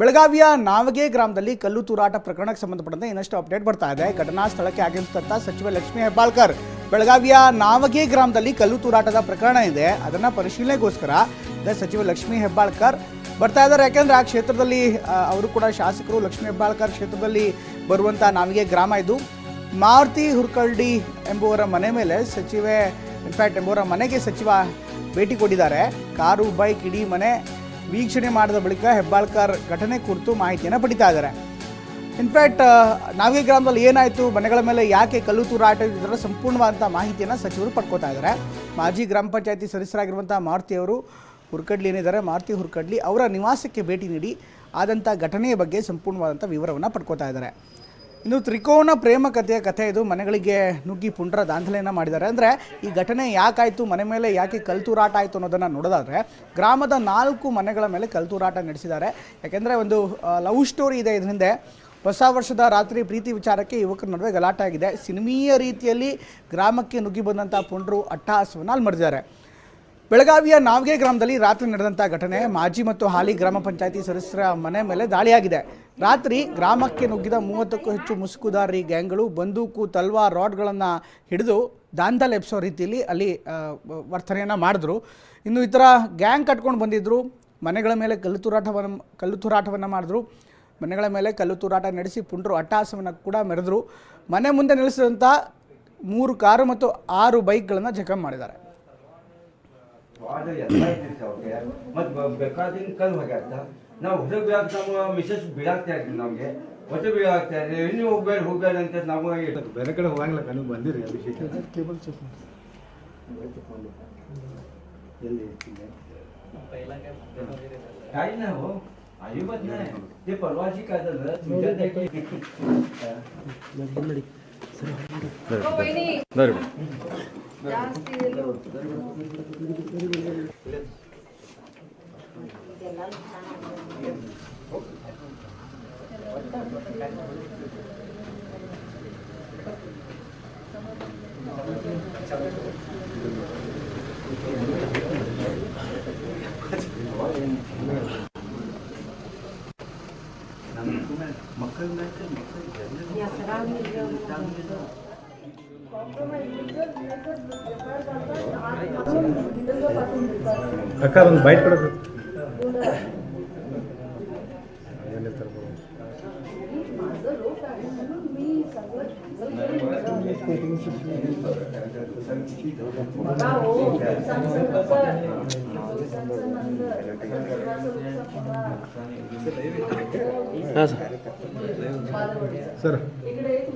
ಬೆಳಗಾವಿಯ ನಾವಗೆ ಗ್ರಾಮದಲ್ಲಿ ಕಲ್ಲು ತೂರಾಟ ಪ್ರಕರಣಕ್ಕೆ ಸಂಬಂಧಪಟ್ಟಂತೆ ಇನ್ನಷ್ಟು ಅಪ್ಡೇಟ್ ಬರ್ತಾ ಇದೆ. ಘಟನಾ ಸ್ಥಳಕ್ಕೆ ಆಗಮಿಸಿದಂಥ ಸಚಿವ ಲಕ್ಷ್ಮೀ ಹೆಬ್ಬಾಳ್ಕರ್. ಬೆಳಗಾವಿಯ ನಾವಗೆ ಗ್ರಾಮದಲ್ಲಿ ಕಲ್ಲು ತೂರಾಟದ ಪ್ರಕರಣ ಇದೆ. ಅದನ್ನ ಪರಿಶೀಲನೆಗೋಸ್ಕರ ಸಚಿವ ಲಕ್ಷ್ಮೀ ಹೆಬ್ಬಾಳ್ಕರ್. ಬರ್ತಾ ಇದ್ದಾರೆ. ಯಾಕೆಂದ್ರೆ ಆ ಕ್ಷೇತ್ರದಲ್ಲಿ ಅವರು ಕೂಡ ಶಾಸಕರು. ಲಕ್ಷ್ಮೀ ಹೆಬ್ಬಾಳ್ಕರ್ ಕ್ಷೇತ್ರದಲ್ಲಿ ಬರುವಂಥ ನಾವಿಗೆ ಗ್ರಾಮ ಇದು. ಮಾರುತಿ ಹುರ್ಕಳ್ಳಿ ಎಂಬುವರ ಮನೆ ಮೇಲೆ ಸಚಿವೆ, ಇನ್ಫ್ಯಾಕ್ಟ್ ಎಂಬುವರ ಮನೆಗೆ ಸಚಿವ ಭೇಟಿ ಕೊಟ್ಟಿದ್ದಾರೆ. ಕಾರು, ಬೈಕ್, ಇಡೀ ಮನೆ ವೀಕ್ಷಣೆ ಮಾಡಿದ ಬಳಿಕ ಹೆಬ್ಬಾಳ್ಕರ್ ಘಟನೆ ಕುರಿತು ಮಾಹಿತಿಯನ್ನು ಪಡಿತಾ ಇದ್ದಾರೆ. ಇನ್ಫ್ಯಾಕ್ಟ್ ನಾವೇ ಗ್ರಾಮದಲ್ಲಿ ಏನಾಯಿತು, ಮನೆಗಳ ಮೇಲೆ ಯಾಕೆ ಕಲ್ಲು ತೂರಾಟ ಇದರ ಸಂಪೂರ್ಣವಾದಂಥ ಮಾಹಿತಿಯನ್ನು ಸಚಿವರು ಪಡ್ಕೋತಾ ಇದ್ದಾರೆ. ಮಾಜಿ ಗ್ರಾಮ ಪಂಚಾಯತಿ ಸದಸ್ಯರಾಗಿರುವಂಥ ಮಾರುತಿ ಅವರು ಹುರ್ಕಡ್ಲಿ ಏನಿದ್ದಾರೆ, ಮಾರುತಿ ಹುರ್ಕಡ್ಲಿ ಅವರ ನಿವಾಸಕ್ಕೆ ಭೇಟಿ ನೀಡಿ ಆದಂಥ ಘಟನೆಯ ಬಗ್ಗೆ ಸಂಪೂರ್ಣವಾದಂಥ ವಿವರವನ್ನು ಪಡ್ಕೋತಾ ಇದ್ದಾರೆ. ಇನ್ನು ತ್ರಿಕೋನ ಪ್ರೇಮ ಕಥೆಯ ಕಥೆ ಇದು. ಮನೆಗಳಿಗೆ ನುಗ್ಗಿ ಪುಂಡ್ರ ದಾಂಧಲೆಯನ್ನು ಮಾಡಿದ್ದಾರೆ. ಅಂದರೆ ಈ ಘಟನೆ ಯಾಕಾಯಿತು, ಮನೆ ಮೇಲೆ ಯಾಕೆ ಕಲ್ತೂರಾಟ ಆಯಿತು ಅನ್ನೋದನ್ನು ನೋಡೋದಾದರೆ, ಗ್ರಾಮದ ನಾಲ್ಕು ಮನೆಗಳ ಮೇಲೆ ಕಲ್ತೂರಾಟ ನಡೆಸಿದ್ದಾರೆ. ಯಾಕೆಂದರೆ ಒಂದು ಲವ್ ಸ್ಟೋರಿ ಇದೆ ಇದ್ರ ಹಿಂದೆ ಹೊಸ ವರ್ಷದ ರಾತ್ರಿ ಪ್ರೀತಿ ವಿಚಾರಕ್ಕೆ ಯುವಕರ ನಡುವೆ ಗಲಾಟೆ ಆಗಿದೆ ಸಿನಿಮೀಯ ರೀತಿಯಲ್ಲಿ ಗ್ರಾಮಕ್ಕೆ ನುಗ್ಗಿ ಬಂದಂಥ ಪುಂಡ್ರು ಅಟ್ಟಹಾಸವನ್ನು ಅಲ್ಲಿ ಮರೆದಿದ್ದಾರೆ ಬೆಳಗಾವಿಯ ನಾವ್ಗೆ ಗ್ರಾಮದಲ್ಲಿ ರಾತ್ರಿ ನಡೆದಂಥ ಘಟನೆ. ಮಾಜಿ ಮತ್ತು ಹಾಲಿ ಗ್ರಾಮ ಪಂಚಾಯತಿ ಸದಸ್ಯರ ಮನೆ ಮೇಲೆ ದಾಳಿಯಾಗಿದೆ. ರಾತ್ರಿ ಗ್ರಾಮಕ್ಕೆ ನುಗ್ಗಿದ ಮೂವತ್ತಕ್ಕೂ ಹೆಚ್ಚು ಮುಸುಕುದಾರಿ ಗ್ಯಾಂಗ್ಗಳು ಬಂದೂಕು ತಲ್ವಾರ್ ರಾಡ್ಗಳನ್ನು ಹಿಡಿದು ದಾಂಧಲೆಪ್ಸೋ ರೀತಿಯಲ್ಲಿ ಅಲ್ಲಿ ವರ್ತನೆಯನ್ನು ಮಾಡಿದ್ರು. ಇನ್ನು ಈ ಥರ ಗ್ಯಾಂಗ್ ಕಟ್ಕೊಂಡು ಬಂದಿದ್ದರು ಮನೆಗಳ ಮೇಲೆ ಕಲ್ಲು ತೂರಾಟವನ್ನು ಕಲ್ಲು ತೂರಾಟವನ್ನು ಮಾಡಿದ್ರು. ಮನೆಗಳ ಮೇಲೆ ಕಲ್ಲು ತೂರಾಟ ನಡೆಸಿ ಪುಂಡ್ರು ಅಟ್ಟಹಾಸವನ್ನು ಕೂಡ ಮೆರೆದರು. ಮನೆ ಮುಂದೆ ನಿಲ್ಲಿಸಿದಂಥ ಮೂರು ಕಾರು ಮತ್ತು ಆರು ಬೈಕ್ಗಳನ್ನು ಜಖಂ ಮಾಡಿದ್ದಾರೆ. ವಾದ ಎಲ್ಲ ಐತ್ರಿ ಅವ್ರಿಗೆ ಮತ್ತು ಬೇಕಾದಿನ ಕಲ್ ಹೋಗ್ಯಾರ್ತ ನಾವು ಹೊರಗೆ ಬೀಳಾಕ ನಮ್ಮ ಮಿಸಸ್ ಬೀಳಾಕ್ತಾ ಇರ್ತೀವಿ ನಮಗೆ ಹೊಟ್ಟೆ ಬೀಳಾಕ್ತಾ ಇರ್ತೀವಿ ಇನ್ನೂ ಹೋಗ್ಬೇಡ ಹೋಗ್ಬೇಡ ಅಂತ ನಮಗೆ ಬೇರೆ ಕಡೆ ಹೋಗಂಗಿಲ್ಲ ಕಣ್ಣು ಬಂದಿರಿ ಅಭಿಷೇಕ್ ಎಲ್ಲಿ काही नाही हो अजिबात नाही ते परवाची काय झालं ಜಾಸ್ತಿ ಮಕ್ಕಳನ್ನ ಮಕ್ಕಳು ಅಕ್ಕ ಒಂದು ಬೈಟ್ ಕೊಡಬೇಕು ಸರ್